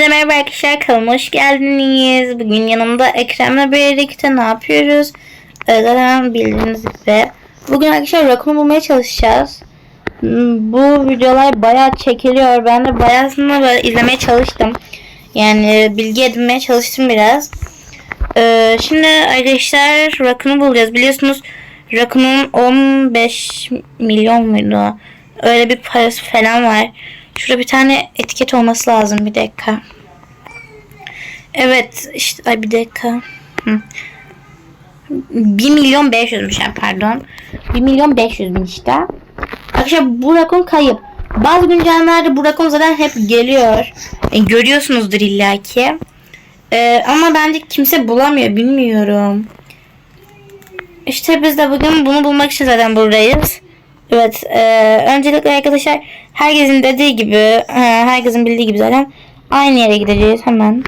Hepinize merhaba arkadaşlar kanalıma hoş geldiniz. Bugün yanımda Ekrem'le birlikte ne yapıyoruz? Zaten bildiğiniz gibi. Bugün arkadaşlar Rakun'u bulmaya çalışacağız. Hmm, Bu videolar bayağı çekiliyor. Ben de bayağısını böyle izlemeye çalıştım. Yani bilgi edinmeye çalıştım biraz. Ee, şimdi arkadaşlar Rakun'u bulacağız. Biliyorsunuz Rakun'un 15 milyon muydu? Öyle bir parası falan var. Şurada bir tane etiket olması lazım. Bir dakika. Evet işte ay bir dakika. Hı. 1 milyon 500'müş yani pardon. 1 milyon 500 bin işte. Arkadaşlar bu rakun kayıp. Bazı güncellemelerde bu rakun zaten hep geliyor. E, görüyorsunuzdur illaki. E, ama bence kimse bulamıyor. Bilmiyorum. İşte biz de bugün bunu bulmak için zaten buradayız. Evet. E, öncelikle arkadaşlar herkesin dediği gibi, e, herkesin bildiği gibi zaten aynı yere gideceğiz hemen.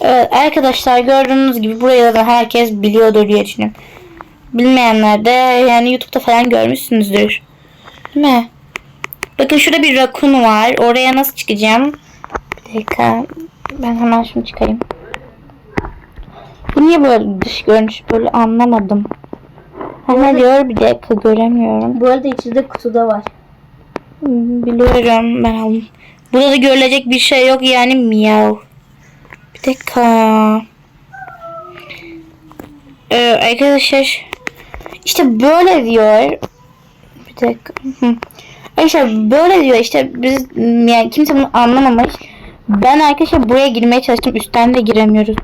Evet arkadaşlar gördüğünüz gibi burayı da herkes biliyordur diye düşünüyorum. Bilmeyenler de yani YouTube'da falan görmüşsünüzdür. Değil mi? Bakın şurada bir rakun var. Oraya nasıl çıkacağım? Bir dakika. Ben hemen şunu çıkarayım. Bu niye böyle dış görünüş böyle anlamadım. Ne diyor bir dakika göremiyorum. Bu arada içinde kutuda var. Biliyorum ben aldım. Burada da görülecek bir şey yok yani miyav. Bir dakika. Ee, arkadaşlar işte böyle diyor. Bir dakika. Arkadaşlar böyle diyor işte biz yani kimse bunu anlamamış. Ben arkadaşlar buraya girmeye çalıştım. Üstten de giremiyoruz.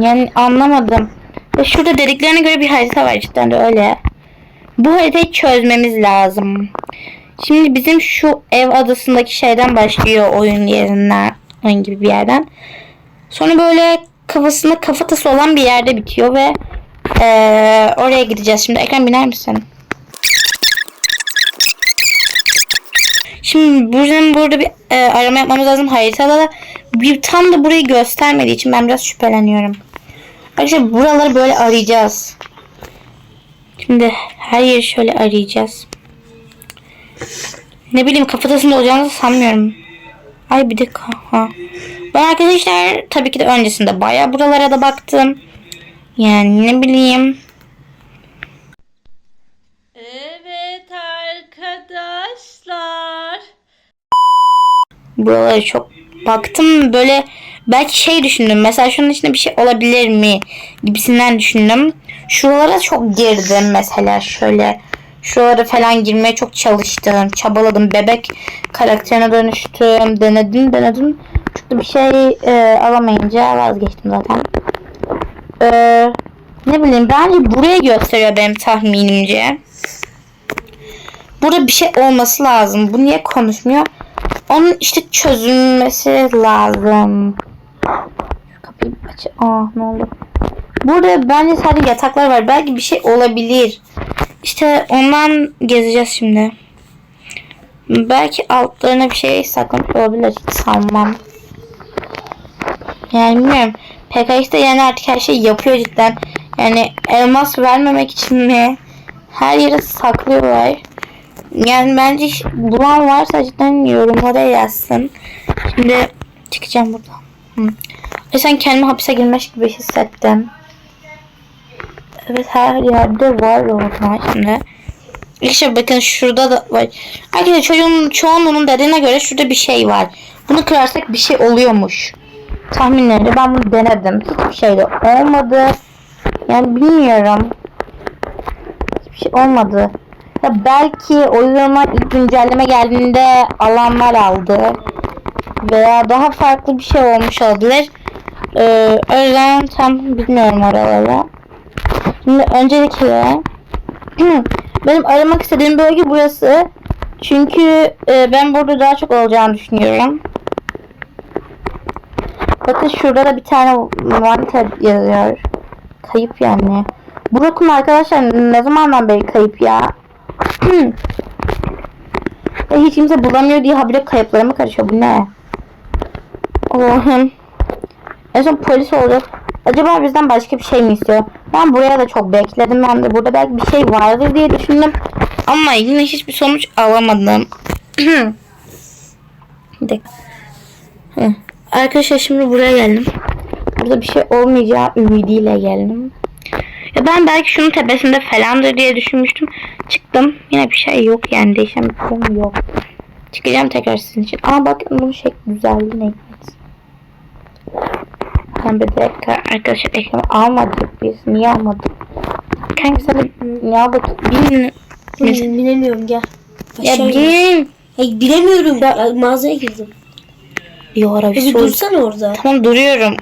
Yani anlamadım. Şurada dediklerine göre bir harita var cidden de öyle. Bu haritayı çözmemiz lazım. Şimdi bizim şu ev adasındaki şeyden başlıyor oyun yerinden. Oyun gibi bir yerden. Sonra böyle kafasında kafatası olan bir yerde bitiyor ve eee, oraya gideceğiz. Şimdi ekran biner misin? Şimdi bizim burada bir e, arama yapmamız lazım. Haritada da bir tam da burayı göstermediği için ben biraz şüpheleniyorum. Arkadaşlar buraları böyle arayacağız. Şimdi her yeri şöyle arayacağız. Ne bileyim kafatasında olacağını sanmıyorum. Ay bir dakika. Ha. Ben arkadaşlar tabii ki de öncesinde bayağı buralara da baktım. Yani ne bileyim. Evet arkadaşlar. Buralara çok baktım böyle belki şey düşündüm. Mesela şunun içinde bir şey olabilir mi gibisinden düşündüm. Şuralara çok girdim mesela şöyle. Şuralara falan girmeye çok çalıştım. Çabaladım. Bebek karakterine dönüştüm. Denedim denedim. Çok bir şey e, alamayınca vazgeçtim zaten. E, ne bileyim bence buraya gösteriyor benim tahminimce. Burada bir şey olması lazım. Bu niye konuşmuyor? Onun işte çözülmesi lazım. Şu kapıyı aç. Aa ne oldu? Burada bence sadece yataklar var. Belki bir şey olabilir. İşte ondan gezeceğiz şimdi. Belki altlarına bir şey saklamış olabilir. Hiç sanmam. Yani bilmiyorum. PKX'de yani artık her şeyi yapıyor cidden. Yani elmas vermemek için mi? Her yere saklıyorlar. Yani bence bulan varsa cidden yorumlara yazsın. Şimdi çıkacağım buradan. Hı. Ve sen kendimi hapse girmiş gibi hissettim. Evet her yerde var orada şimdi. İşte bakın şurada da var. Arkadaşlar çocuğun çoğunluğunun dediğine göre şurada bir şey var. Bunu kırarsak bir şey oluyormuş. Tahminlerimde ben bunu denedim. Hiçbir şey de olmadı. Yani bilmiyorum. Hiçbir şey olmadı. Ya belki oyuna ilk güncelleme geldiğinde alanlar aldı. Veya daha farklı bir şey olmuş olabilir. Ee, o tam bilmiyorum oraları. Şimdi öncelikle benim aramak istediğim bölge burası. Çünkü e, ben burada daha çok olacağını düşünüyorum. Bakın şurada da bir tane wanted yazıyor. Kayıp yani. Bu rakun arkadaşlar ne zamandan beri kayıp ya? Ve hiç kimse bulamıyor diye habire kayıplarıma karışıyor. Bu ne? Allah'ım. En son polis olacak. Acaba bizden başka bir şey mi istiyor? Ben buraya da çok bekledim. Ben de burada belki bir şey vardır diye düşündüm. Ama yine hiçbir sonuç alamadım. bir. Arkadaşlar şimdi buraya geldim. Burada bir şey olmayacağı ümidiyle geldim. Ya ben belki şunun tepesinde falandır diye düşünmüştüm. Çıktım. Yine bir şey yok yani değişen bir durum yok. Çıkacağım tekrar sizin için. Ama bakın bunun şekli güzelliğine hikmet. Ben bir dakika arkadaşlar ekranı almadık biz. Niye almadık? Kanka sen ne aldık? Bilmiyorum. Bil- Bilemiyorum gel. Ya Aşağı in. bin. Ay, bilemiyorum. Ya, mağazaya girdim. Bir ara bir Bir soru. dursana orada. Tamam duruyorum.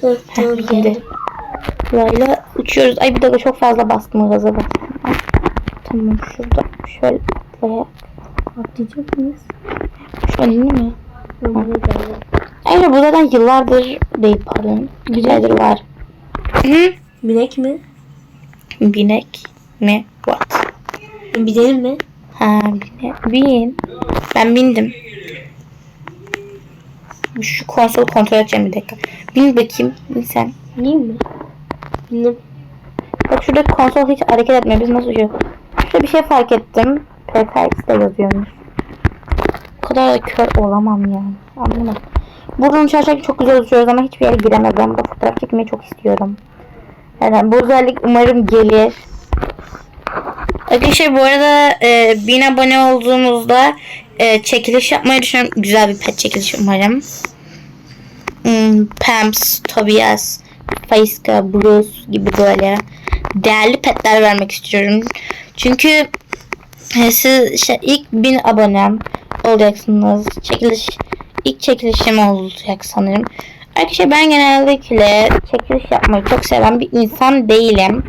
Hı, tamam geldim. Böyle uçuyoruz. Ay bir dakika çok fazla bastım gaza bastım. Ay, Tamam şurada şöyle atlayak. Atlayacak mıyız? Şöyle değil mi? Geldim. Ayrıca bu zaten yıllardır değil pardon. Güzeldir var. Hı? Binek mi? Binek mi? What? Binelim mi? Ha binek. Bin. Ben bindim. Şu konsolu kontrol edeceğim bir dakika. Bin bakayım. Bin sen. Bineyim mi? Bindim. Bak şurada konsol hiç hareket etmiyor. Biz nasıl uçuyor? Şurada bir şey fark ettim. PKX'de yazıyormuş. O kadar da kör olamam yani. Anlamadım. Buradan uçarken çok güzel uçuyoruz ama hiçbir yere giremedim. Ben bu fotoğraf çekmeyi çok istiyorum. Yani bu özellik umarım gelir. Arkadaşlar bu arada e, 1000 abone olduğumuzda e, çekiliş yapmayı düşünüyorum. Güzel bir pet çekilişi umarım. Hmm, Pams, Tobias, Faiska, Bruce gibi böyle değerli petler vermek istiyorum. Çünkü e, siz şey, ilk 1000 abonem olacaksınız. Çekiliş ilk çekilişim olacak sanırım. Arkadaşlar ben genellikle çekiliş yapmayı çok seven bir insan değilim.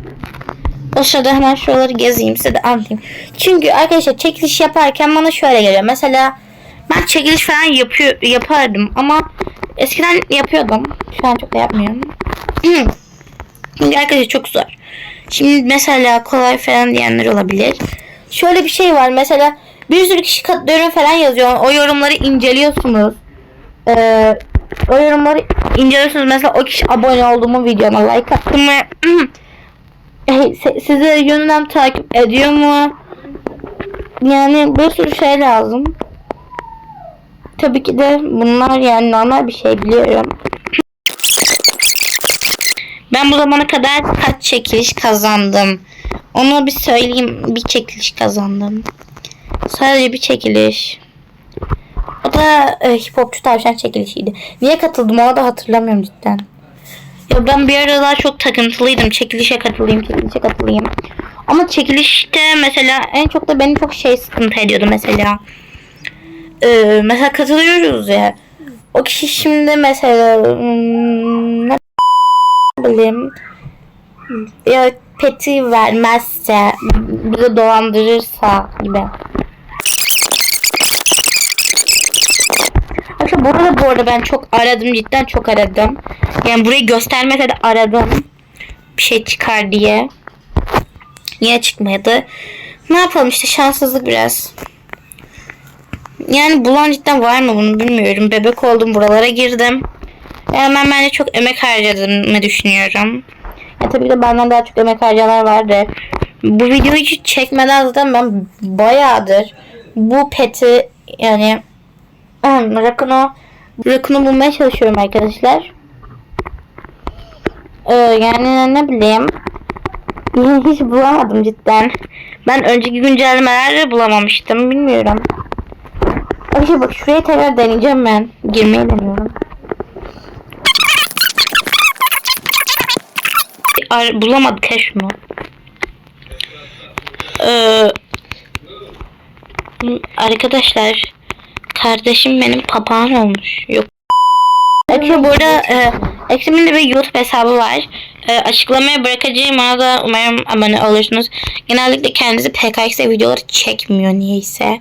O sırada hemen şuraları gezeyim size de anlatayım. Çünkü arkadaşlar çekiliş yaparken bana şöyle geliyor. Mesela ben çekiliş falan yapıyor, yapardım ama eskiden yapıyordum. Şu an çok da yapmıyorum. Çünkü arkadaşlar çok zor. Şimdi mesela kolay falan diyenler olabilir. Şöyle bir şey var mesela bir sürü kişi katılıyorum falan yazıyor. O yorumları inceliyorsunuz. Ee, o yorumları inceliyorsunuz. Mesela o kişi abone oldu mu videoma like attı mı? Sizi yönden takip ediyor mu? Yani bir sürü şey lazım. Tabii ki de bunlar yani normal bir şey biliyorum. Ben bu zamana kadar kaç çekiliş kazandım? Onu bir söyleyeyim. Bir çekiliş kazandım. Sadece bir çekiliş. Da e, hip hopçu tavşan çekilişiydi. Niye katıldım onu da hatırlamıyorum cidden. Ya ben bir aralar çok takıntılıydım. Çekilişe katılayım, çekilişe katılayım. Ama çekilişte mesela en çok da beni çok şey sıkıntı ediyordu mesela. Ee, mesela katılıyoruz ya. O kişi şimdi mesela hmm, ne bileyim ya peti vermezse bizi dolandırırsa gibi. Arkadaşlar burada bu arada ben çok aradım cidden çok aradım. Yani burayı göstermese de aradım. Bir şey çıkar diye. Yine çıkmadı. Ne yapalım işte şanssızlık biraz. Yani bulan cidden var mı bunu bilmiyorum. Bebek oldum buralara girdim. Yani ben bence çok emek harcadığımı düşünüyorum. Ya tabii de benden daha çok emek harcayanlar vardı. Bu videoyu hiç çekmeden zaten ben bayağıdır bu peti yani Rakuno Rakuno bulmaya çalışıyorum arkadaşlar. Ee, yani ne bileyim hiç bulamadım cidden. Ben önceki güncellemelerde bulamamıştım. Bilmiyorum. Arkadaşlar bak şuraya tekrar deneyeceğim ben. Girmeyi deniyorum. Ar bulamadık ya şunu. Ee, arkadaşlar kardeşim benim papağan olmuş. Yok. Arkadaşlar bu arada e, Eksim'in de bir YouTube hesabı var. E, açıklamaya bırakacağım. Ona da umarım abone olursunuz. Genellikle kendisi PKX videoları çekmiyor niyeyse.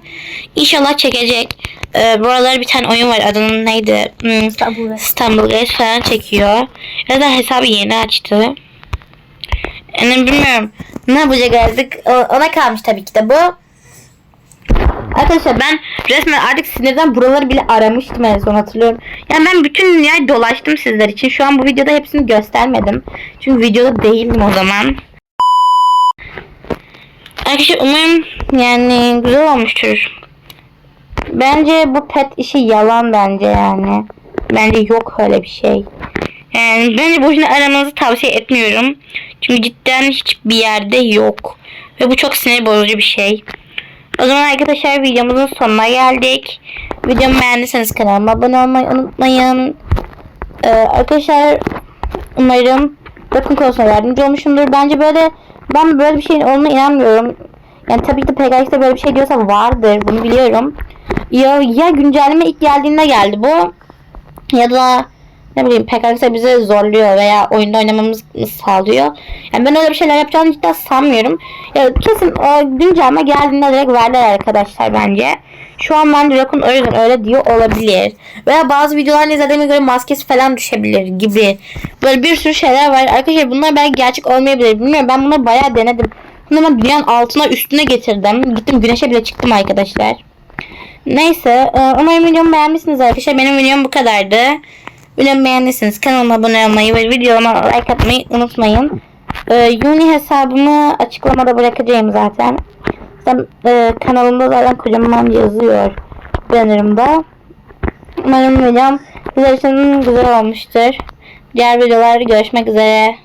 İnşallah çekecek. E, bu aralar bir tane oyun var. Adının neydi? Hmm, İstanbul'a. İstanbul Guys falan çekiyor. Ya da hesabı yeni açtı. Yani bilmiyorum. Ne yapacak artık? Ona kalmış tabii ki de bu. Arkadaşlar ben resmen artık sinirden buraları bile aramıştım en son hatırlıyorum. Yani ben bütün dünyayı dolaştım sizler için. Şu an bu videoda hepsini göstermedim. Çünkü videoda değildim o zaman. Arkadaşlar umarım yani güzel olmuştur. Bence bu pet işi yalan bence yani. Bence yok öyle bir şey. Yani bence boşuna aramanızı tavsiye etmiyorum. Çünkü cidden hiçbir yerde yok. Ve bu çok sinir bozucu bir şey. O zaman arkadaşlar videomuzun sonuna geldik. Videomu beğendiyseniz kanalıma abone olmayı unutmayın. Ee, arkadaşlar umarım bakım konusunda yardımcı olmuşumdur. Bence böyle ben böyle bir şeyin olduğuna inanmıyorum. Yani tabii ki de PKX'de böyle bir şey diyorsa vardır. Bunu biliyorum. Ya, ya güncelleme ilk geldiğinde geldi bu. Ya da ne bileyim PKX bizi zorluyor veya oyunda oynamamızı sağlıyor. Yani ben öyle bir şeyler yapacağını cidden sanmıyorum. Ya kesin o güncelleme geldiğinde direkt verdiler arkadaşlar bence. Şu an bence Rakun o yüzden öyle diyor olabilir. Veya bazı videolarını izlediğime göre maskesi falan düşebilir gibi. Böyle bir sürü şeyler var. Arkadaşlar bunlar belki gerçek olmayabilir. Bilmiyorum ben bunları bayağı denedim. Bunu ben dünyanın altına üstüne getirdim. Gittim güneşe bile çıktım arkadaşlar. Neyse e, umarım videomu beğenmişsiniz arkadaşlar. Benim videom bu kadardı. Videomu beğendiyseniz kanalıma abone olmayı ve videoma like atmayı unutmayın. E, Yuni hesabımı açıklamada bırakacağım zaten. zaten e, kanalımda zaten kocaman yazıyor bannerımda. Umarım videom sizler güzel olmuştur. Diğer videolarda görüşmek üzere.